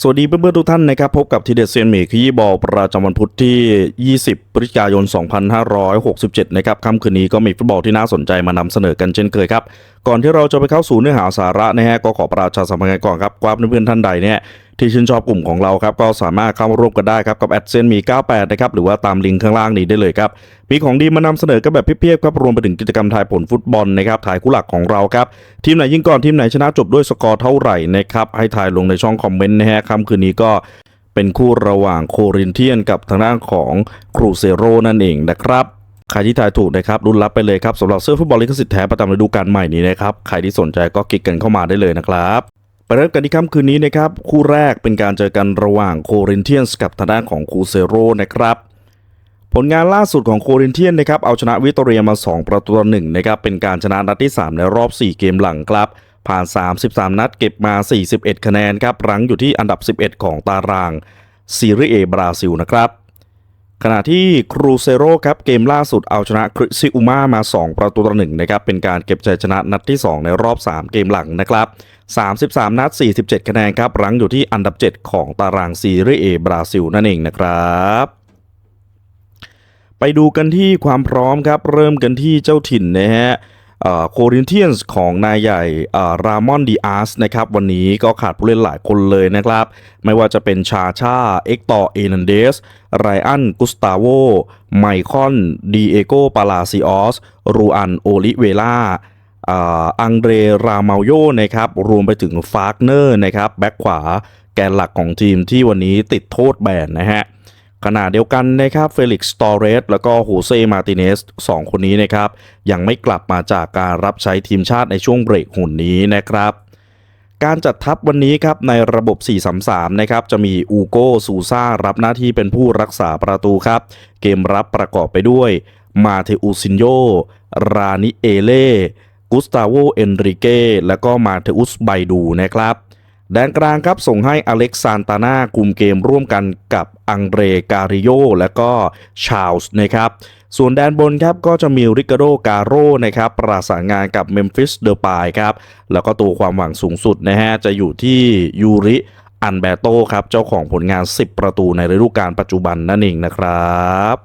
สวัสดีเพื่อนๆทุกท่านนะครับ พบกับทีเด็ดเซียนหมีขยี้บอลประจำวันพุธที่ 20 พฤศจิกายน 2567 นะครับค่ำคืนนี้ก็มีฟุตบอลที่น่าสนใจมานำเสนอกันเช่นเคยครับ ก่อนที่เราจะไปเข้าสู่เนื้อหาสาระนะฮะก็ขอประชาสัมพันธ์ก่อนครับว่าเพื่อนๆท่านใดเนี่ย ที่ชื่นชอบกลุ่มของเราครับก็สามารถเข้ามาร่วมกันได้ครับกับแอดเซนมี98นะครับหรือว่าตามลิงก์ข้างล่างนี้ได้เลยครับมีของดีมานำเสนอกันแบบเพียบๆครับรวมไปถึงกิจกรรมทายผลฟุตบอลนะครับทายคู่หลักของเราครับทีมไหนยิ่งก่อนทีมไหนชนะจบด้วยสกอร์เท่าไหร่นะครับให้ทายลงในช่องคอมเมนต์นะฮะค่ำคืนนี้ก็เป็นคู่ระหว่างโครินเทียนกับทางด้านของครูเซโรนั่นเองนะครับใครที่ทายถูกนะครับรุ่นรับไปเลยครับสำหรับเสื้อฟุตบอลลิขสิทธิ์แท้ประจำฤดูกาลใหม่นี้นะครับ ใครที่สนใจก็คลิกกันเข้ามาได้เลยนะครับ ไปเริ่มกันที่ค่ำคืนนี้นะครับ คู่แรกเป็นการเจอกันระหว่างโครินเทียนกับทางด้านของคูเซโรนะครับผลงานล่าสุดของโครินเทียนนะครับเอาชนะวิตอเรียมา 2 ประตูต่อหนึ่งนะครับเป็นการชนะนัดที่ 3 ในรอบ 4 เกมหลังครับ ผ่าน 33 นัดเก็บมา 41 คะแนนครับรั้งอยู่ที่อันดับ 11 ของตารางซีรีเอบราซิลนะครับ ขณะที่ครูเซโร่ครับเกมล่าสุดเอาชนะคริซิอุมามา 2 ประตูต่อหนึ่งนะครับเป็นการเก็บชัยชนะนัดที่ 2 ในรอบ 3 เกมหลังนะครับ 33 นัด 47 คะแนนครับรั้งอยู่ที่อันดับ 7 ของตารางซีรีเอบราซิลนั่นเองนะครับไปดูกันที่ความพร้อมครับ เริ่มกันที่เจ้าถิ่นนะฮะ โครินเทียนส์ของนายใหญ่รามอนดีอาร์สนะครับวันนี้ก็ขาดผู้เล่นหลายคนเลยนะครับ ไม่ว่าจะเป็นชาชาเอ็กตอร์เอนันเดสไรอันกุสตาโวไมคอนดีเอโกปาลาซิออสรูอันโอลิเวล่าอังเดรรามาโยนะครับรวมไปถึงฟาร์กเนอร์นะครับแบ็คขวาแกนหลักของทีมที่วันนี้ติดโทษแบนนะฮะ ขณะเดียวกันนะครับเฟลิกซ์ตอเรสแล้วก็โฮเซมาติเนสสองคนนี้นะครับยังไม่กลับมาจากการรับใช้ทีมชาติในช่วงเบรกหุ่นนี้นะครับการจัดทัพวันนี้ครับในระบบ 4-3-3 นะครับจะมีอูโกซูซารับหน้าที่เป็นผู้รักษาประตูครับ เกมรับประกอบไปด้วย มาเทอุซินโย รานิเอเล่ กุสตาโว เอนริเก้ และก็มาเทอุสไบดูนะครับ แดนกลางครับส่งให้อเล็กซานตาน่าคุมเกมร่วมกันกับอังเดรการิโยและก็ชาลส์นะครับ ส่วนแดนบนครับก็จะมีริกาโดการโรนะครับประสานงานกับเมมฟิสเดอร์ปายครับ แล้วก็ตัวความหวังสูงสุดนะฮะจะอยู่ที่ยูริอันเบโตครับ เจ้าของผลงาน 10 ประตูในฤดูกาลปัจจุบันนั่นเองนะครับ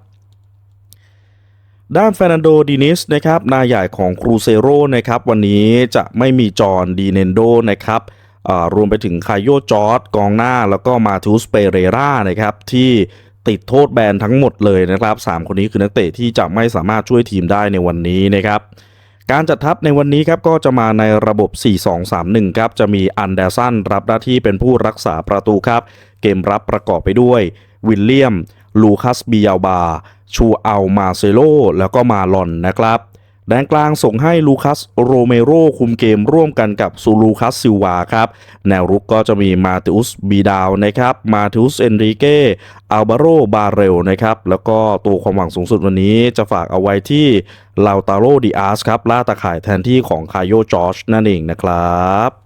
ด้านเฟรนันโดดินิสนะครับนายใหญ่ของครูเซโรนะครับวันนี้จะไม่มีจอห์นดีเนนโดนะครับ รวมไปถึงคายโยจอร์ดกองหน้าแล้วก็มาทูสเปเรรานะครับที่ติดโทษแบนทั้งหมดเลยนะครับ 3 คนนี้คือนักเตะที่จะไม่สามารถช่วยทีมได้ในวันนี้นะครับการจัดทัพในวันนี้ครับก็จะมาในระบบ 4-2-3-1 ครับ จะมีอันเดอร์สันรับหน้าที่เป็นผู้รักษาประตูครับ เกมรับประกอบไปด้วย วิลเลียม ลูคัสบิยาบา ชูอัลมาเซโล แล้วก็มาลอนนะครับ แดนกลางส่งให้ลูคัสโรเมโรคุมเกมร่วมกันกับซูลูคัสซิลวาครับ แนวรุกก็จะมีมาติอุสบีดาวนะครับ มาติอุสเอนริเกอัลบาโรบาเรลนะครับ แล้วก็ตัวความหวังสูงสุดวันนี้จะฝากเอาไว้ที่ลาวตาโรดิอาสครับล่าตาข่ายแทนที่ของคายโยจอร์ชนั่นเองนะครับ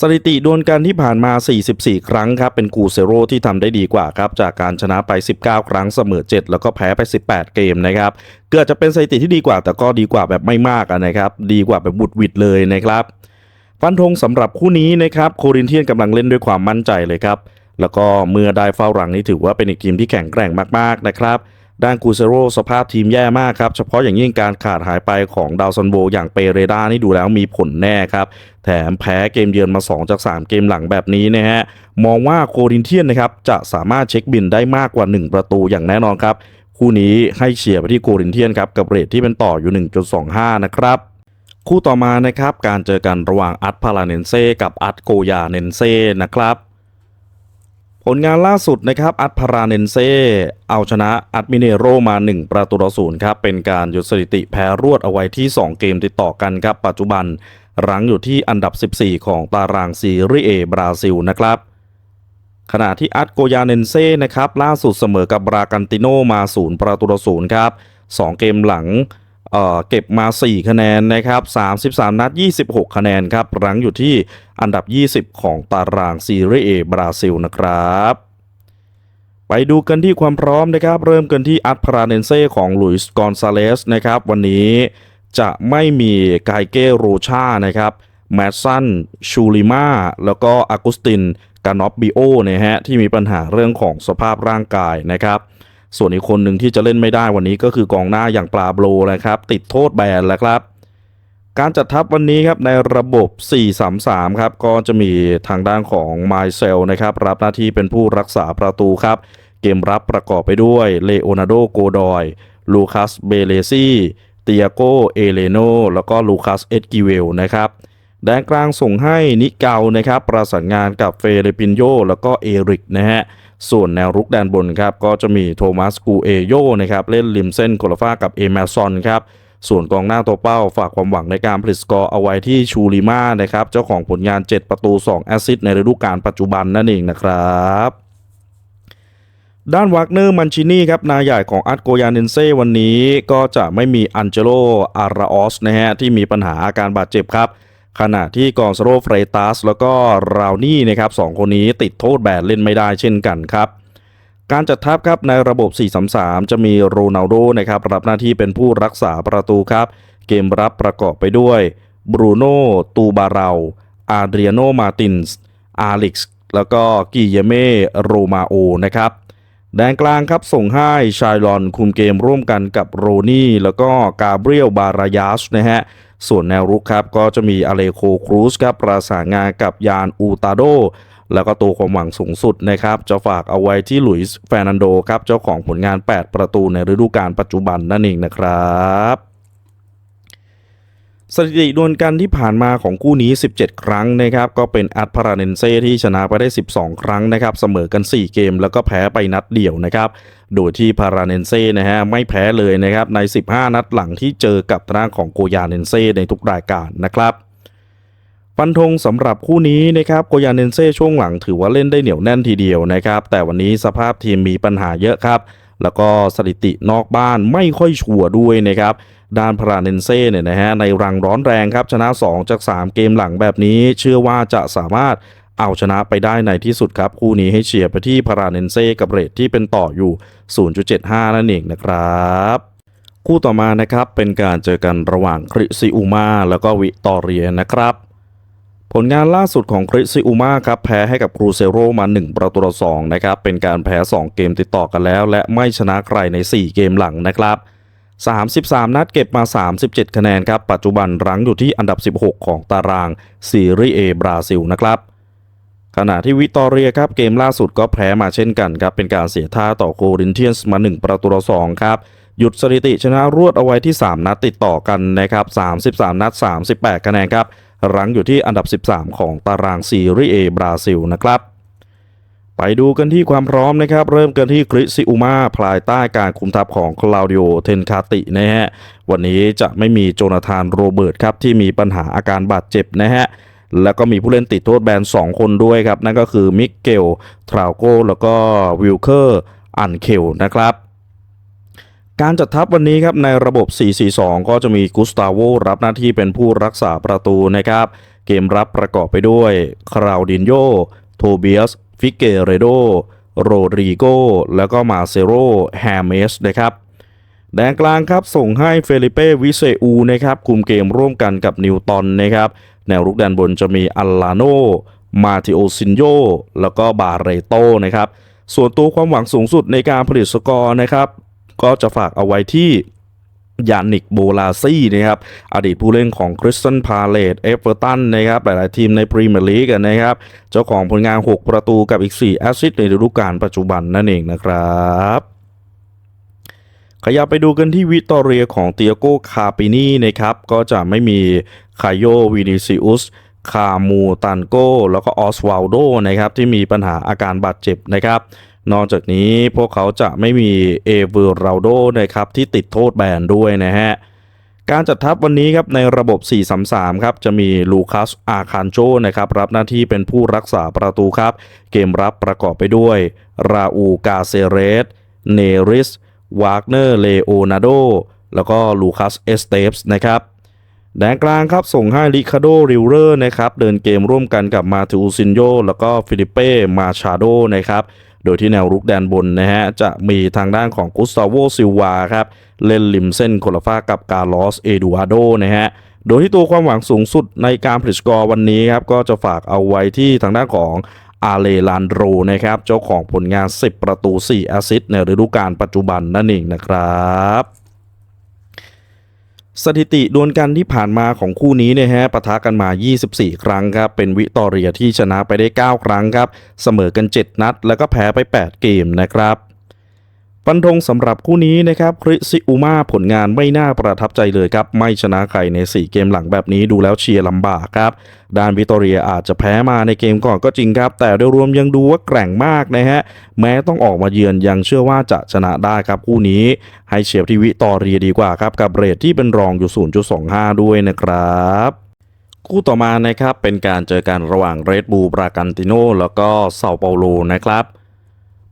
สถิติดวลกันที่ผ่านมา 44 ครั้งครับ เป็นกูเซโรที่ทำได้ดีกว่าครับ จากการชนะไป 19 ครั้งเสมอ 7 แล้วก็แพ้ไป 18 เกมนะครับ เกิดจะเป็นสถิติที่ดีกว่า แต่ก็ดีกว่าแบบไม่มากนะครับ ดีกว่าแบบบุดวิดเลยนะครับ ฟันธงสำหรับคู่นี้นะครับ โครินเทียนกำลังเล่นด้วยความมั่นใจเลยครับ แล้วก็เมื่อได้เฝ้าหลังนี้ถือว่าเป็นอีกทีมที่แข็งแกร่งมากๆนะครับ ด้านกูเซโรสภาพทีมแย่มากครับ เฉพาะอย่างยิ่งการขาดหายไปของดาวซันโบอย่างเปเรดานี่ดูแล้วมีผลแน่ครับ แถมแพ้เกมเยือนมา 2 จาก 3 เกมหลังแบบนี้นะฮะ มองว่าโครินเทียนนะครับ จะสามารถเช็คบินได้มากกว่า 1 ประตูอย่างแน่นอนครับ คู่นี้ให้เชียร์ไปที่โครินเทียนครับ กับเรทที่เป็นต่ออยู่ 1.25 นะครับคู่ต่อมานะครับการเจอกันระหว่างอัตพาราเนนเซ่กับอัตโกยาเนนเซ่นะครับ ผลงานล่าสุดนะครับอัตพาราเนนเซ่เอาชนะอัตมิเนโรมา 1 ประตูต่อศูนย์ครับเป็นการหยุดสถิติแพ้รวดเอาไว้ที่ 2 เกมติดต่อกันครับปัจจุบันรั้งอยู่ที่อันดับ 14 ของตารางซีรีเอบราซิลนะครับ ขณะที่อัตโกยาเนนเซ่นะครับล่าสุดเสมอกับบรากันติโนมา 0 ประตูต่อศูนย์ครับ 2 เกมหลัง เก็บมา 4 คะแนนนะครับ 33 นัด 26 คะแนนครับรั้งอยู่ที่อันดับ 20 ของตารางซีรีเอบราซิลนะครับ ไปดูกันที่ความพร้อมนะครับ เริ่มกันที่อัตพราเนนเซ่ของลุยส์กอนซาเลสนะครับ วันนี้จะไม่มีไกเกโรชานะครับแมดซันชูริมาแล้วก็อากุสตินกานอฟบิโอนะฮะที่มีปัญหาเรื่องของสภาพร่างกายนะครับ ส่วนอีกคนหนึ่งที่จะเล่นไม่ได้วันนี้ก็คือกองหน้าอย่างปลาโบรนะครับ ติดโทษแบนแล้วครับ การจัดทัพวันนี้ครับในระบบ 4-3-3 ครับ ก็จะมีทางด้านของไมเซลนะครับ รับหน้าที่เป็นผู้รักษาประตูครับ เกมรับประกอบไปด้วยเลโอนาร์โดโกดอย ลูคัสเบเลซี่เตียโกเอเลโนแล้วก็ลูคัสเอ็ดกิเวลนะครับแดนกลางส่งให้นิเกานะครับ ประสานงานกับเฟเรปินโยแล้วก็เอริกนะฮะ ส่วนแนวรุกแดนบนครับก็จะมีโทมัสกูเอโยนะครับเล่นริมเส้นโคลฟากับเอเมซอนครับส่วนกองหน้าตัวเป้าฝากความหวังในการผลิตสกอร์เอาไว้ที่ชูริมานะครับเจ้าของผลงาน 7 ประตู 2 แอสซิสต์ในฤดูกาลปัจจุบันนั่นเองนะครับด้านวักเนอร์มันชินีครับนายใหญ่ของอัตโกยาเนนเซ่วันนี้ก็จะไม่มีอันเจโลอาราออสนะฮะที่มีปัญหาอาการบาดเจ็บครับ ขณะที่กอนซาโรเฟรตัสแล้วก็ราวนี่นะครับสองคนนี้ติดโทษแบนเล่นไม่ได้เช่นกันครับ การจัดทัพครับในระบบ 4-3-3 จะมีโรนัลโดนะครับรับหน้าที่เป็นผู้รักษาประตูครับ เกมรับประกอบไปด้วยบรูโน่ตูบาเราอาเดรียโนมาตินส์อาลิกส์แล้วก็กิเยเม่โรมาโอนะครับแดนกลางครับส่งให้ชายลอนคุมเกมร่วมกันกับโรนี่ แล้วก็กาเบรียลบารายาสนะฮะ ส่วนแนวรุกครับก็จะมีอเลโคครูสครับประสานงานกับยานอูตาโด แล้วก็ตัวความหวังสูงสุดนะครับ จะฝากเอาไว้ที่หลุยส์แฟนันโดครับ เจ้าของผลงาน 8 ประตูในฤดูกาลปัจจุบันนั่นเองนะครับ สถิติดวลกันที่ผ่านมาของคู่นี้ 17 ครั้งนะครับ ก็เป็นอัตพาราเนนเซ่ที่ชนะไปได้ 12 ครั้งนะครับ เสมอกัน 4 เกมแล้วก็แพ้ไปนัดเดียวนะครับ โดยที่พาราเนนเซ่นะฮะไม่แพ้เลยนะครับใน 15 นัดหลังที่เจอกับทางด้าของโกยาเนนเซ่ในทุกรายการนะครับฟันธงสำหรับคู่นี้นะครับโกยาเนนเซ่ช่วงหลังถือว่าเล่นได้เหนียวแน่นทีเดียวนะครับ แต่วันนี้สภาพทีมมีปัญหาเยอะครับ แล้วก็สถิตินอกบ้านไม่ค่อยชัวร์ด้วยนะครับ ด้านพาราเนนเซ่เนี่ยนะฮะในรังร้อนแรงครับชนะ 2 จาก 3 เกมหลังแบบนี้ เชื่อว่าจะสามารถเอาชนะไปได้ในที่สุดครับ คู่นี้ให้เชียร์ไปที่พาราเนนเซ่กับเรทที่เป็นต่ออยู่ 0.75 นั่นเองนะครับคู่ต่อมานะครับเป็นการเจอกันระหว่างคริซิอูมาแล้วก็วิตอเรียนะครับ ผลงานล่าสุดของคริซิอูมาครับแพ้ให้กับครูเซโรมา 1 ประตูต่อ2นะครับเป็นการแพ้ 2 เกมติดต่อกันแล้ว และไม่ชนะใครใน 4 เกมหลังนะครับ 33 นัดเก็บมา 37 คะแนนครับ ปัจจุบันรั้งอยู่ที่อันดับ 16 ของตารางซีรีส์เอบราซิลนะครับ ขณะที่วิตอเรียครับเกมล่าสุดก็แพ้มาเช่นกันครับ เป็นการเสียท่าต่อโครินเทียนส์มา 1 ประตูต่อ2ครับ หยุดสถิติชนะรวดเอาไว้ที่ 3 นัดติดต่อกันนะครับ 33 นัด 38 คะแนนครับ รั้งอยู่ที่อันดับ 13 ของตารางซีรีส์เอบราซิลนะครับ ไปดูกันที่ความพร้อมนะครับ เริ่มกันที่คริซิอูมาภายใต้การคุมทัพของคลาวดิโอเทนคาตินะฮะวันนี้จะไม่มีโจนาธานโรเบิร์ตครับที่มีปัญหาอาการบาดเจ็บนะฮะแล้วก็มีผู้เล่นติดโทษแบน 2 คนด้วยครับ นั่นก็คือมิเกล ทราวโกแล้วก็วิลเคอร์อันเคลนะครับการจัดทัพวันนี้ครับในระบบ 4-4-2 ก็จะมีกุสตาโวรับหน้าที่เป็นผู้รักษาประตูนะครับ เกมรับประกอบไปด้วยคราวดินโย โทเบียส ฟิกเกเรโด โรดริโก แล้วก็มาเซโรแฮเมสนะครับ แดนกลางครับส่งให้เฟลิเป้วิเซอูนะครับคุมเกมร่วมกันกับนิวตันนะครับ แนวรุกแดนบนจะมีอัลลาโน มาติโอซินโย แล้วก็บาเรโตนะครับ ส่วนตัวความหวังสูงสุดในการผลิตสกอร์นะครับ ก็จะฝากเอาไว้ที่ ยานิกโบลาซี่นะครับอดีตผู้เล่นของคริสตันพาเลตเอฟเวอร์ตันนะครับหลาย ๆ ทีมในพรีเมียร์ลีกนะครับ เจ้าของผลงาน 6 ประตูกับอีก 4 แอสซิสต์ในฤดูกาลปัจจุบันนั่นเองนะครับขยับไปดูกันที่วิตอเรียของเตียโกคาปินีนะครับ ก็จะไม่มีคายโยวินิซิอุสคามูตันโกแล้วก็ออสวาลโดนะครับที่มีปัญหาอาการบาดเจ็บนะครับ นอกจากนี้พวกเขาจะไม่มีเอเวอร์ราโดนะครับที่ติดโทษแบนด้วยนะฮะการจัดทัพวันนี้ครับในระบบ 4-3-3 ครับจะมีลูคัส อาคานโจนะครับรับหน้าที่เป็นผู้รักษาประตูครับ เกมรับประกอบไปด้วย ราอูกาเซเรส เนริส วากเนอร์ เลโอนาโด แล้วก็ลูคัส เอสเตปส์นะครับ แดนกลางครับส่งให้ลิคาโด ริวเลอร์นะครับเดินเกมร่วมกันกับมาติอูซินโย แล้วก็ฟิลิเป้ มาชาโดนะครับ โดยที่แนวรุกแดนบนนะฮะจะมีทางด้านของกุสตาโวซิลวาครับเล่นริมเส้นโคลาฟากับกาลอสเอดูอาโดนะฮะโดยที่ตัวความหวังสูงสุดในการผลิตสกอร์วันนี้ครับก็จะฝากเอาไว้ที่ทางด้านของอาเลลานโดรนะครับ เจ้าของผลงาน 10 ประตู 4 แอสซิสต์ในฤดูกาลปัจจุบันนั่นเองนะครับ สถิติดวลกันที่ผ่านมาของคู่นี้เนี่ยฮะปะทะกันมา 24 ครั้งครับ เป็นวิตอเรียที่ชนะไปได้ 9 ครั้งครับ เสมอกัน 7 นัด แล้วก็แพ้ไป 8 เกมนะครับ ฟันธงสำหรับคู่นี้นะครับคริซิอุมาผลงานไม่น่าประทับใจเลยครับ ไม่ชนะใครใน 4 เกมหลังแบบนี้ดูแล้วเชียร์ลำบากครับด้านวิตอเรียอาจจะแพ้มาในเกมก่อนก็จริงครับ แต่โดยรวมยังดูว่าแกร่งมากนะฮะ แม้ต้องออกมาเยือนยังเชื่อว่าจะชนะได้ครับคู่นี้ ให้เชียร์ที่วิตอเรียดีกว่าครับ กับเรทที่เป็นรองอยู่ 0.25 ด้วยนะครับคู่ต่อมานะครับเป็นการเจอกันระหว่างเรดบูบรากันติโนแล้วก็เซาเปาโลนะครับ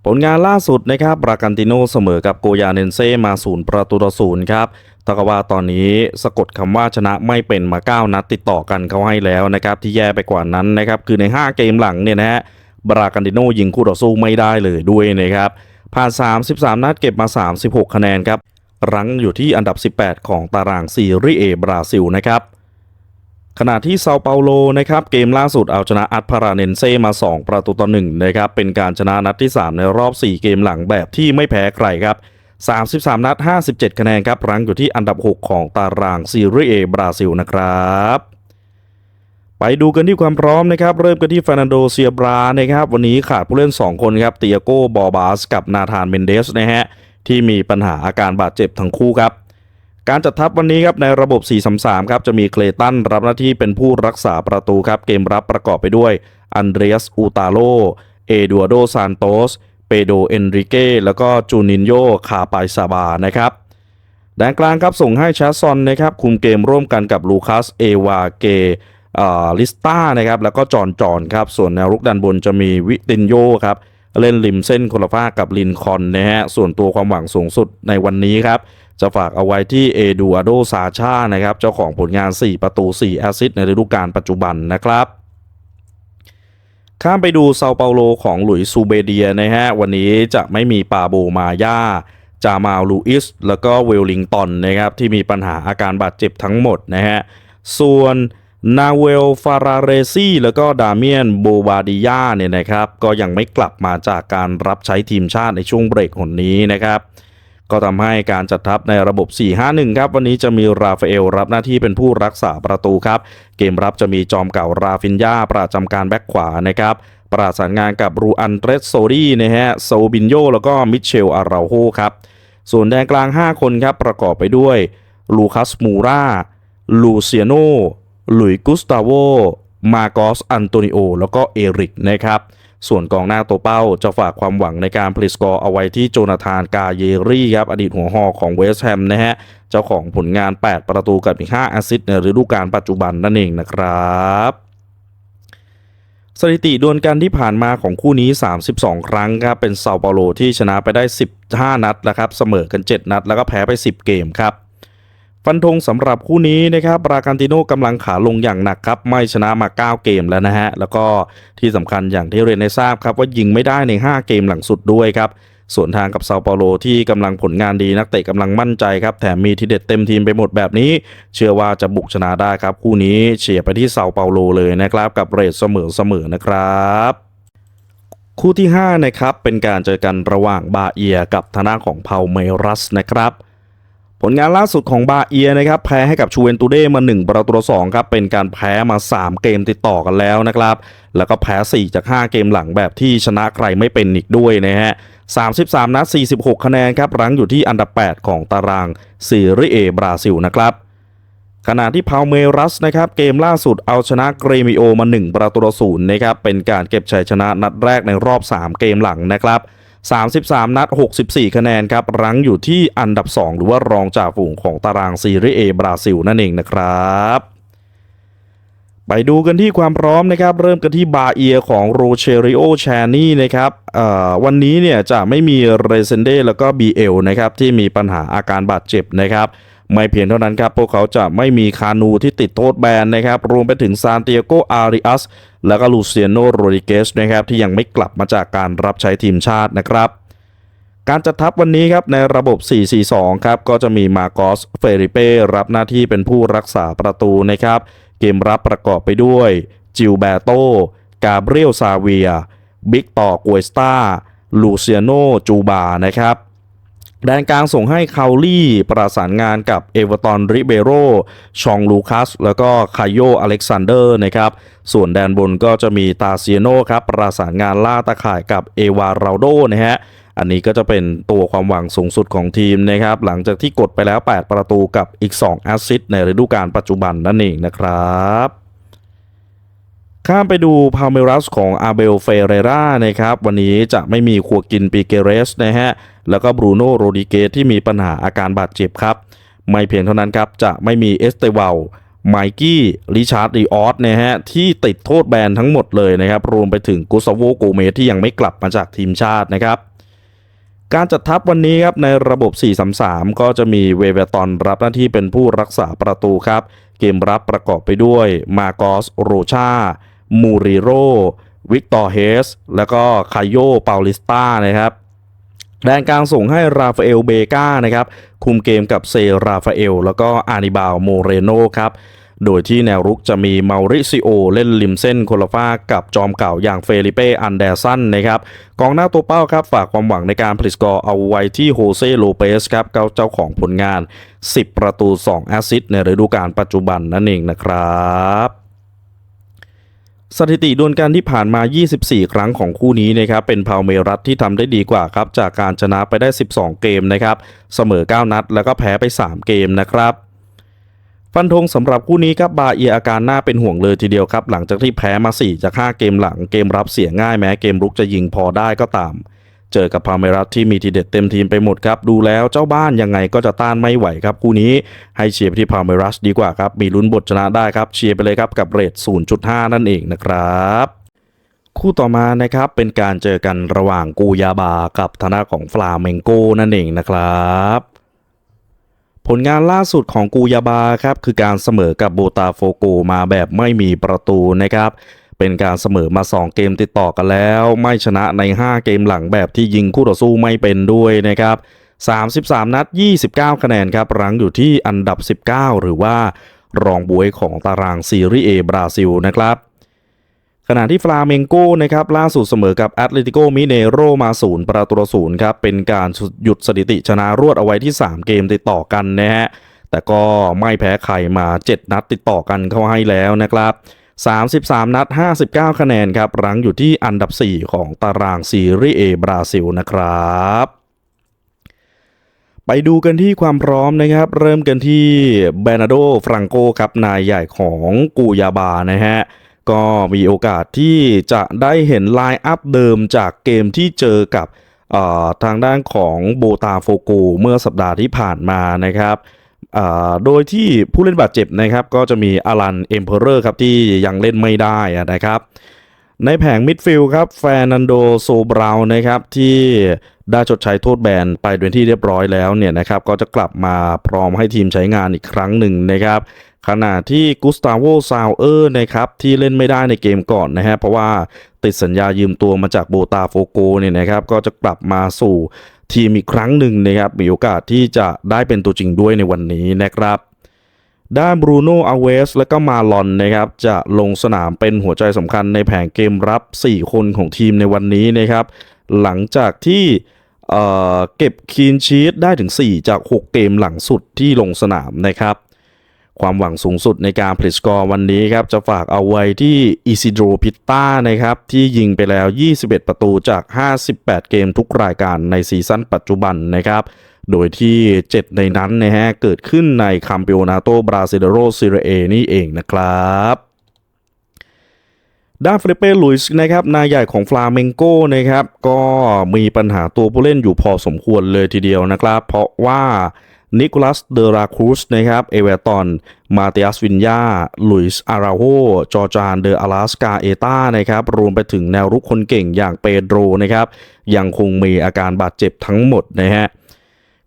ผลงานล่าสุดนะครับบรากันติโนเสมอกับโกยาเนนเซ่มาศูนย์ประตูต่อศูนย์ครับตะกว่าตอนนี้สะกดคำว่าชนะไม่เป็นมา 9 นัดติดต่อกันเขาให้แล้วนะครับที่แย่ไปกว่านั้นนะครับคือใน 5 เกมหลังเนี่ยนะฮะบรากันติโนยิงคู่ต่อสู้ไม่ได้เลยด้วยนะครับผ่าน 33 นัดเก็บมา 36 คะแนนครับรั้งอยู่ที่อันดับ 18 ของตารางซีรีส์เอบราซิลนะครับ ขณะที่เซาเปาโลนะครับเกมล่าสุดเอาชนะอัตพาราเนนเซมา 2 ประตูต่อ1นะครับเป็นการชนะนัดที่ 3 ในรอบ 4 เกมหลังแบบที่ไม่แพ้ใครครับ 33 นัด 57 คะแนนครับรั้งอยู่ที่อันดับ 6 ของตารางซีรีส์เอบราซิลนะครับไปดูกันที่ความพร้อมนะครับเริ่มกันที่ฟานันโดเซียบรานะครับวันนี้ขาดผู้เล่น 2 คนครับเตียโก้บอบาสกับนาธานเมนเดสนะฮะที่มีปัญหาอาการบาดเจ็บทั้งคู่ครับ การจัดทัพวันนี้ครับในระบบ 4-3-3 ครับจะมีเคลตันรับหน้าที่เป็นผู้รักษาประตูครับเกมรับประกอบไปด้วยอันเดรียสอูตาโลเอดูอาโดซานโตสเปโดเอนริเก้แล้วก็จูนินโยคาปายซาบานะครับแดนกลางครับส่งให้ชาร์ซอนนะครับคุมเกมร่วมกันกับลูคัสเอวาเกลิสตานะครับแล้วก็จอนจอนครับส่วนแนวรุกด้านบนจะมีวิตินโยครับเล่นริมเส้นคนละฝ้ากับลินคอนนะฮะส่วนตัวความหวังสูงสุดในวันนี้ครับ จะฝากเอาไว้ที่เอดูอาโดซาชานะครับ เจ้าของผลงาน 4 ประตู 4 แอสซิสต์ในฤดูกาลปัจจุบันนะครับ ข้ามไปดูเซาเปาโลของหลุยส์ซูเบเดียนะฮะ วันนี้จะไม่มีปาโบมาย่าจามาลลูอิส แล้วก็เวลลิงตันนะครับ ที่มีปัญหาอาการบาดเจ็บทั้งหมดนะฮะ ส่วนนาเวลฟาราเรซี่แล้วก็ดาเมียนโบบาดิยาเนี่ยนะครับ ก็ยังไม่กลับมาจากการรับใช้ทีมชาติในช่วงเบรกหนนี้นะครับ ก็ทำให้การจัดทัพในระบบ 4-5-1 ครับ วันนี้จะมีราฟาเอลรับหน้าที่เป็นผู้รักษาประตูครับ เกมรับจะมีจอมเก่าราฟินยาประจำการแบ็คขวานะครับประสานงานกับรูอันเตรสโซดีนะฮะโซบินโยแล้วก็มิเชลอาราโฮครับส่วนแดนกลาง 5 คนครับประกอบไปด้วยลูคัสมูราลูเซียโนหลุยกุสตาโว มาโกสอันโตนิโอ แล้วก็เอริกนะครับ ส่วนกองหน้าตัวเป้าจะฝากความหวังในการผลิตสกอร์เอาไว้ที่โจนาธานกาเยรี่ครับอดีตหัวหอกของเวสต์แฮมนะฮะ เจ้าของผลงาน 8 ประตูกับอีก5แอสซิสต์ในฤดูกาลปัจจุบันนั่นเองนะครับสถิติดวลกันที่ผ่านมาของคู่นี้ 32 ครั้งครับเป็นเซาเปาโลที่ชนะไปได้ 15 นัดแล้วครับ เสมอกัน 7 นัด แล้วก็แพ้ไป 10 เกมครับ ฟันธงสำหรับคู่นี้นะครับบรากันติโนกำลังขาลงอย่างหนักครับ ไม่ชนะมา 9 เกมแล้วนะฮะ แล้วก็ที่สำคัญอย่างที่เรียนได้ทราบครับว่ายิงไม่ได้ใน 5 เกมหลังสุดด้วยครับส่วนทางกับเซาเปาโลที่กำลังผลงานดีนักเตะกำลังมั่นใจครับ แถมมีทีเด็ดเต็มทีมไปหมดแบบนี้ เชื่อว่าจะบุกชนะได้ครับ คู่นี้เฉียร์ไปที่เซาเปาโลเลยนะครับ กับเรทเสมอเสมอนะครับคู่ที่5นะครับเป็นการเจอกันระหว่างบาเอียกับทางด้าของเพาเมรัสนะครับ ผลงานล่าสุดของบาเอียนะครับแพ้ให้กับชูเวนตูเดมา 1 ประตูต่อสองครับเป็นการแพ้มา 3 เกมติดต่อกันแล้วนะครับ แล้วก็แพ้ 4 จาก 5 เกมหลังแบบที่ชนะใครไม่เป็นอีกด้วยนะฮะ33 นัด 46 คะแนนครับรั้งอยู่ที่อันดับ 8 ของตารางซีรีเอบราซิลนะครับขณะที่พาวเมรัสนะครับเกมล่าสุดเอาชนะเกรมิโอมา 1 ประตูต่อศูนย์นะครับเป็นการเก็บชัยชนะนัดแรกในรอบ 3 เกมหลังนะครับ 33 นัด 64 คะแนนครับรั้งอยู่ที่อันดับ 2 หรือว่ารองจ่าฝูงของตารางซีรีส์เอบราซิลนั่นเองนะครับไปดูกันที่ความพร้อมนะครับ เริ่มกันที่บาเอียของโรเชริโอแชนี่นะครับวันนี้เนี่ยจะไม่มีเรเซนเดแล้วก็ BL นะครับ ที่มีปัญหาอาการบาดเจ็บนะครับ ไม่เพียงเท่านั้นครับพวกเขาจะไม่มีคานูที่ติดโทษแบนนะครับ รวมไปถึงซานเตียโกอาริอัสแล้วก็ลูเซียโนโรดิเกสนะครับที่ยังไม่กลับมาจากการรับใช้ทีมชาตินะครับ การจัดทัพวันนี้ครับในระบบ 4-4-2 ครับก็จะมีมาโกสเฟริเป้รับหน้าที่เป็นผู้รักษาประตูนะครับ เกมรับประกอบไปด้วย จิลเบโตกาเบรียลซาเวีย บิกต่อกวยสตาลูเซียโนจูบานะครับ แดนกลางส่งให้คาลี่ประสานงานกับเอเวอร์ตันริเบโรชองลูคัส แล้วก็คายโยอเล็กซานเดอร์นะครับ ส่วนแดนบนก็จะมีตาเซียโนครับประสานงานล่าตะข่ายกับเอวาราโดนะฮะอันนี้ก็จะเป็นตัวความหวังสูงสุดของทีมนะครับ หลังจากที่กดไปแล้ว 8 ประตูกับอีก 2 แอสซิสต์ในฤดูกาลปัจจุบันนั่นเองนะครับข้ามไปดูพาเมรัสของอาเบลเฟเรรานะครับ วันนี้จะไม่มีคัวกินปีเกเรสนะฮะ แล้วก็บรูโน่โรดิเกสที่มีปัญหาอาการบาดเจ็บครับ ไม่เพียงเท่านั้นครับ จะไม่มีเอสเตวัลไมกี้ริชาร์ดรีออสนะฮะที่ติดโทษแบนทั้งหมดเลยนะครับ รวมไปถึงกุสโวโกเมสที่ยังไม่กลับมาจากทีมชาตินะครับ การจัดทัพวันนี้ครับในระบบ 4-3-3 ก็จะมีเวเวตอนรับหน้าที่เป็นผู้รักษาประตูครับ เกมรับประกอบไปด้วยมาโกสโรชามูริโรวิกตอร์เฮส แล้วก็คายโยเปาลิสตานะครับ แดนกลางส่งให้ราฟาเอลเบกานะครับคุมเกมกับเซราฟาเอล แล้วก็อานิบาลโมเรโนครับโดยที่แนวรุกจะมีมาริซิโอ เล่นริมเส้นโคลาฟากับจอมเก่าอย่างเฟลิเป้อันเดอร์สันนะครับกองหน้าตัวเป้าครับ ฝากความหวังในการผลิตสกอร์เอาไว้ที่โฮเซโลเปสครับเจ้าของผลงาน 10 ประตู 2 แอสซิสต์ในฤดูกาลปัจจุบันนั่นเองนะครับ สถิติดวลกันที่ผ่านมา 24 ครั้งของคู่นี้นะครับเป็นพาวเมรัสที่ทำได้ดีกว่าครับจากการชนะไปได้ 12 เกมนะครับเสมอ 9 นัด แล้วก็แพ้ไป 3 เกมนะครับฟันธงสำหรับคู่นี้ครับบาเอียอาการน่าเป็นห่วงเลยทีเดียวครับ หลังจากที่แพ้มา 4 จาก 5 เกมหลังเกมรับเสียง่ายแม้เกมรุกจะยิงพอได้ก็ตาม เจอกับพาเมรัสที่มีทีเด็ดเต็มทีมไปหมดครับ ดูแล้วเจ้าบ้านยังไงก็จะต้านไม่ไหวครับ คู่นี้ให้เชียร์ไปที่พาเมรัสดีกว่าครับ มีลุ้นบทชนะได้ครับ เชียร์ไปเลยครับกับเรท 0.5 นั่นเองนะครับคู่ต่อมานะครับเป็นการเจอกันระหว่างกูยาบากับทางด้าของฟลาเมงโกนั่นเองนะครับ ผลงานล่าสุดของกูยาบาครับคือการเสมอกับโบตาโฟโกมาแบบไม่มีประตูนะครับ เป็นการเสมอมา 2 เกมติดต่อกันแล้ว ไม่ชนะใน 5 เกมหลังแบบที่ยิงคู่ต่อสู้ไม่เป็นด้วยนะครับ 33 นัด 29 คะแนนครับรั้งอยู่ที่อันดับ 19 หรือว่ารองบวยของตารางซีรีส์ A บราซิลนะครับขณะที่ฟลาเมงโกนะครับล่าสุดเสมอกับแอตเลติโกมิเนโรมาศูนย์ประตูศูนย์ครับเป็นการหยุดสถิติชนะรวดเอาไว้ที่ 3 เกมติดต่อกันนะฮะแต่ก็ไม่แพ้ใครมา 7 นัดติดต่อกันเข้าให้แล้วนะครับ 33 นัด 59 คะแนนครับรั้งอยู่ที่อันดับ 4 ของตารางซีรีส์ A บราซิลนะครับไปดูกันที่ความพร้อมนะครับ เริ่มกันที่เบนาโดฟรังโกครับนายใหญ่ของกูยาบานะฮะ ก็มีโอกาสที่จะได้เห็นไลน์อัพเดิมจากเกมที่เจอกับทางด้านของโบตาโฟโกเมื่อสัปดาห์ที่ผ่านมานะครับ โดยที่ผู้เล่นบาดเจ็บนะครับก็จะมีอารันเอ็มเพอเรอร์ครับที่ยังเล่นไม่ได้นะครับ ในแผงมิดฟิลด์ครับแฟนันโดโซบราวน์นะครับที่ได้ชดใช้โทษแบนไปเป็นที่เรียบร้อยแล้วเนี่ยนะครับก็จะกลับมาพร้อมให้ทีมใช้งานอีกครั้งหนึ่งนะครับขณะที่กุสตาโวซาวเออร์นะครับที่เล่นไม่ได้ในเกมก่อนนะฮะเพราะว่าติดสัญญายืมตัวมาจากโบตาโฟโกเนี่ยนะครับก็จะกลับมาสู่ ทีมอีกครั้งหนึ่งนะครับมีโอกาสที่จะได้เป็นตัวจริงด้วยในวันนี้นะครับ ด้านบรูโน่อาเวสและก็มาลอนนะครับจะลงสนามเป็นหัวใจสำคัญในแผงเกมรับ 4 คนของทีมในวันนี้นะครับ หลังจากที่เเก็บคีนชีตได้ถึง 4 จาก 6 เกมหลังสุดที่ลงสนามนะครับ ความหวังสูงสุดในการผลิตสกอร์วันนี้ครับ จะฝากเอาไว้ที่อิซิโดรพิตตานะครับ ที่ยิงไปแล้ว 21 ประตูจาก 58 เกมทุกรายการในซีซั่นปัจจุบันนะครับ โดยที่ 7 ในนั้นนะฮะ เกิดขึ้นในคัมเปโอนาโตบราซิเลโรซีเรเอนี่เองนะครับด้านฟริเป้ลุยส์นะครับนายใหญ่ของฟลาเมงโกนะครับ ก็มีปัญหาตัวผู้เล่นอยู่พอสมควรเลยทีเดียวนะครับ เพราะว่า นิโคลัส เดราครูสนะครับ เอเวอร์ตัน มาเตียสวินยาลุยส์อาราโฮ จอร์จาน เดออาลาสกา เอตานะครับ รวมไปถึงแนวรุกคนเก่งอย่างเปโดรนะครับ ยังคงมีอาการบาดเจ็บทั้งหมดนะฮะ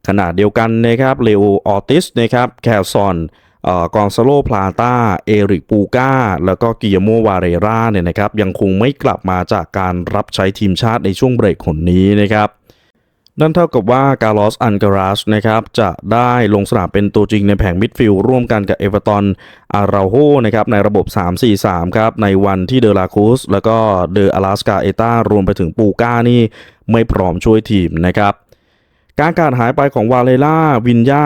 ขณะเดียวกันนะครับเลโอออติสนะครับ แคลซอนเอ่อกองซาโลพลาตาเอริกปูก้าแล้วก็กิยโมวาเรราเนี่ยนะครับ ยังคงไม่กลับมาจากการรับใช้ทีมชาติในช่วงเบรกคนนี้นะครับ นั่นเท่ากับว่าการลอสอันการาสนะครับจะได้ลงสนามเป็นตัวจริงในแผงมิดฟิลด์ร่วมกันกับเอเวอร์ตันอาราโฮนะครับในระบบ 3-4-3 ครับ ในวันที่เดลาคูสแล้วก็เดออลาสกาเอตารวมไปถึงปูก้านี่ไม่พร้อมช่วยทีมนะครับ การขาดหายไปของวาเลล่าวินยา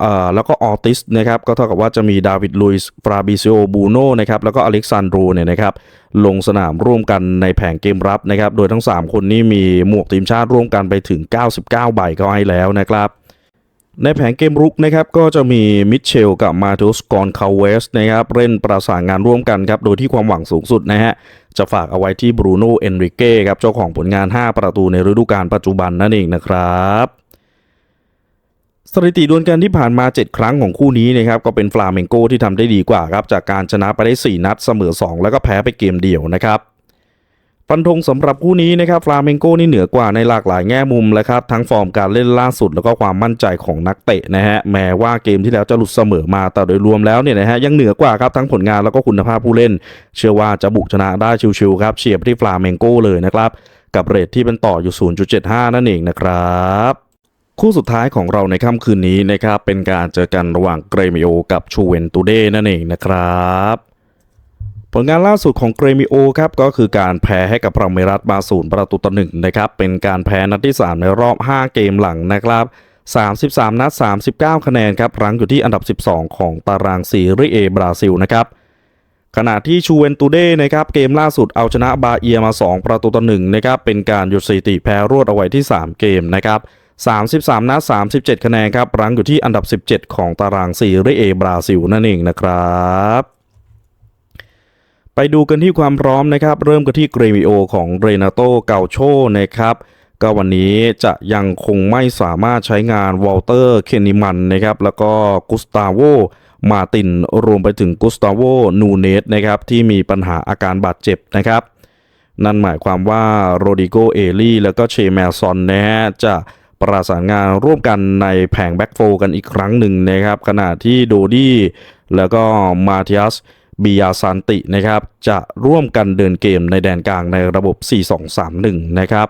เอ่อแล้วก็ออติสนะครับก็เท่ากับว่าจะมีดาวิดลุยส์ฟราบิซิโอบูโนนะครับแล้วก็อเล็กซานโดรเนี่ยนะครับลงสนามร่วมกันในแผงเกมรับนะครับโดยทั้ง 3 คนนี้มีหมวกทีมชาติร่วมกันไปถึง 99 ใบก็ให้แล้วนะครับในแผงเกมรุกนะครับก็จะมีมิเชลกับมาทูสกอนคาเวสนะครับเล่นประสานงานร่วมกันครับโดยที่ความหวังสูงสุดนะฮะจะฝากเอาไว้ที่บรูโน่เอนริเก้ครับเจ้าของผลงาน 5 ประตูในฤดูกาลปัจจุบันนั่นเองนะครับ สถิติดวลกันที่ผ่านมา 7 ครั้งของคู่นี้นะครับก็เป็นฟลาเมงโกที่ทำได้ดีกว่าครับจากการชนะไปได้ 4 นัดเสมอ 2 แล้วก็แพ้ไปเกมเดียวนะครับฟันธงสำหรับคู่นี้นะครับฟลาเมงโกนี่เหนือกว่าในหลากหลายแง่มุมเลยครับทั้งฟอร์มการเล่นล่าสุดแล้วก็ความมั่นใจของนักเตะนะฮะแม้ว่าเกมที่แล้วจะหลุดเสมอมาแต่โดยรวมแล้วเนี่ยนะฮะยังเหนือกว่าครับทั้งผลงานแล้วก็คุณภาพผู้เล่น เชื่อว่าจะบุกชนะได้ชิวๆครับเฉียบที่ฟลาเมงโกเลยนะครับกับเรทที่เป็นต่ออยู่ 0.75 นั่นเองนะครับ คู่สุดท้ายของเราในค่ำคืนนี้นะครับ เป็นการเจอกันระหว่างเกรมิโอกับชูเวนตูเดนั่นเองนะครับ ผลงานล่าสุดของเกรมิโอครับ ก็คือการแพ้ให้กับพราเมรัสมาศูนย์ประตูต่อหนึ่งนะครับ เป็นการแพ้นัดที่ 3 ในรอบ 5 เกมหลังนะครับ 33 นัด 39 คะแนนครับรั้งอยู่ที่อันดับ 12 ของตารางซีรีเอบราซิลนะครับขณะที่ชูเวนตูเดนะครับเกมล่าสุดเอาชนะบาเอียมา 2 ประตูต่อหนึ่งนะครับเป็นการหยุดสถิติแพ้รวดเอาไว้ที่ 3 เกมนะครับ 33 นัด 37 คะแนนครับ รั้งอยู่ที่อันดับ 17 ของตารางซีรีเอบราซิลนั่นเองนะครับไปดูกันที่ความพร้อมนะครับ เริ่มกันที่เกรมิโอของเรนาโตเกาโชนะครับ ก็วันนี้จะยังคงไม่สามารถใช้งานวอลเตอร์เคนนิมันนะครับ แล้วก็กุสตาโวมาตินรวมไปถึงกุสตาโวนูเนสนะครับ ที่มีปัญหาอาการบาดเจ็บนะครับ นั่นหมายความว่าโรดิโกเอลี่แล้วก็เชแมลซอนนะฮะจะ ประสานงานร่วมกันในแผงแบ็กโฟกันอีกครั้งหนึ่งนะครับ ขณะที่โดดี้แล้วก็มาเทียสบิยาซันตินะครับ จะร่วมกันเดินเกมในแดนกลางในระบบ 4-2-3-1 นะครับ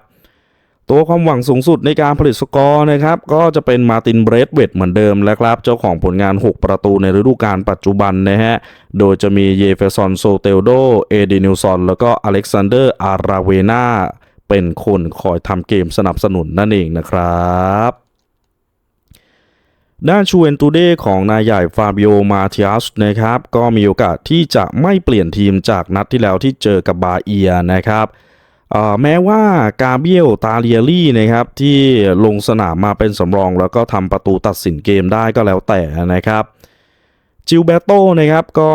ตัวความหวังสูงสุดในการผลิตสกอร์นะครับ ก็จะเป็นมาตินเบรดเวตเหมือนเดิมแล้วครับ เจ้าของผลงาน 6 ประตูในฤดูกาลปัจจุบันนะฮะ โดยจะมีเยเฟซอนโซเตลโด เอดินิลซอน แล้วก็อเล็กซานเดอร์อาราเวนา เป็นคนคอยทำเกมสนับสนุนนั่นเองนะครับ ด้านชูเอนตูเดของนายใหญ่ฟาบิโอมาเทียสนะครับ ก็มีโอกาสที่จะไม่เปลี่ยนทีมจากนัดที่แล้วที่เจอกับบาเอียนะครับแม้ว่ากาเบียลตาเลียรี่นะครับที่ลงสนามมาเป็นสำรองแล้วก็ทำประตูตัดสินเกมได้ก็แล้วแต่นะครับ จิลเบโตนะครับก็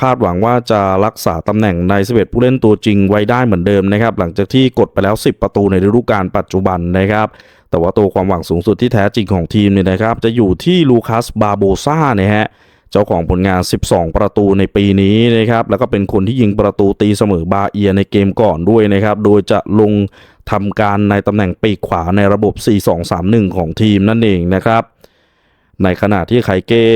คาดหวังว่าจะรักษาตำแหน่งใน 11 ผู้เล่นตัวจริงไว้ได้เหมือนเดิมนะครับ หลังจากที่กดไปแล้ว 10 ประตูในฤดูกาลปัจจุบันนะครับ แต่ว่าตัวความหวังสูงสุดที่แท้จริงของทีมเนี่ยนะครับ จะอยู่ที่ลูคัสบาโบซ่านะฮะเจ้าของผลงาน 12 ประตูในปีนี้นะครับ แล้วก็เป็นคนที่ยิงประตูตีเสมอบาเอียในเกมก่อนด้วยนะครับ โดยจะลงทำการในตำแหน่งปีกขวาในระบบ 4-2-3-1 ของทีมนั่นเองนะครับ ในขณะที่ไคเก้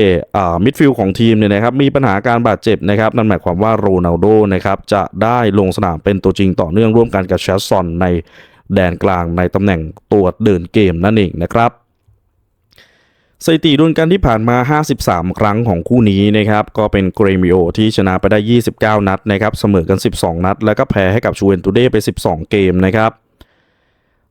มิดฟิลด์ของทีมเนี่ยนะครับมีปัญหาการบาดเจ็บนะครับนั่นหมายความว่าโรนัลโดนะครับจะได้ลงสนามเป็นตัวจริงต่อเนื่องร่วมกันกับแชสซอนในแดนกลางในตำแหน่งตัวเดินเกมนั่นเองนะครับสถิติดุลกันที่ผ่านมา 53 ครั้งของคู่นี้นะครับก็เป็นเกรมิโอที่ชนะไปได้ 29 นัดนะครับเสมอกัน 12 นัด แล้วก็แพ้ให้กับชูเวนตูเดไป 12 เกมนะครับ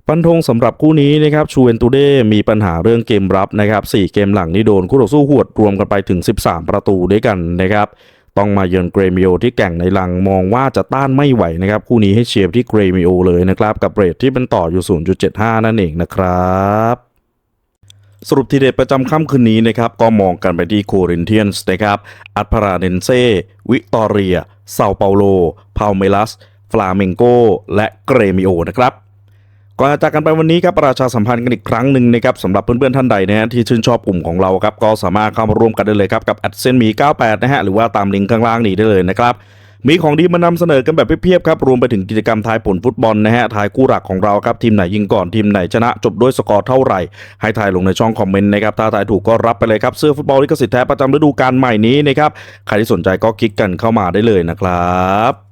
ฟันธงสำหรับคู่นี้นะครับชูเวนตูเดมีปัญหาเรื่องเกมรับนะครับ4เกมหลังนี่โดนคู่ต่อสู้หวดรวมกันไปถึง 13 ประตูด้วยกันนะครับต้องมาเยือนเกรมิโอที่แก่งในลังมองว่าจะต้านไม่ไหวนะครับคู่นี้ให้เชียร์ที่เกรมิโอเลยนะครับกับเรทที่เป็นต่ออยู่ 0.75 นั่นเองนะครับสรุปทีเด็ดประจำค่ำคืนนี้นะครับก็มองกันไปที่โครินเทียนส์นะครับอัตพาราเดนเซวิตอเรียเซาเปาโลพาเมลัสฟลาเมงโกและเกรมิโอนะครับ ก่อนจะจากกันไปวันนี้ครับประชาสัมพันธ์กันอีกครั้งหนึ่งนะครับสำหรับเพื่อนๆท่านใดนะฮะที่ชื่นชอบกลุ่มของเราครับก็สามารถเข้ามาร่วมกันได้เลยครับกับแอดเซนมี98นะฮะหรือว่าตามลิงก์ข้างล่างนี้ได้เลยนะครับมีของดีมานำเสนอกันแบบเพียบๆครับรวมไปถึงกิจกรรมทายผลฟุตบอลนะฮะทายคู่หลักของเราครับทีมไหนยิงก่อนทีมไหนชนะจบด้วยสกอร์เท่าไหร่ ให้ทายลงในช่องคอมเมนต์นะครับถ้าทายถูกก็รับไปเลยครับเสื้อฟุตบอลลิขสิทธิ์แท้ประจำฤดูกาลใหม่นี้นะครับใครที่สนใจก็คลิกกันเข้ามาได้เลยนะครับ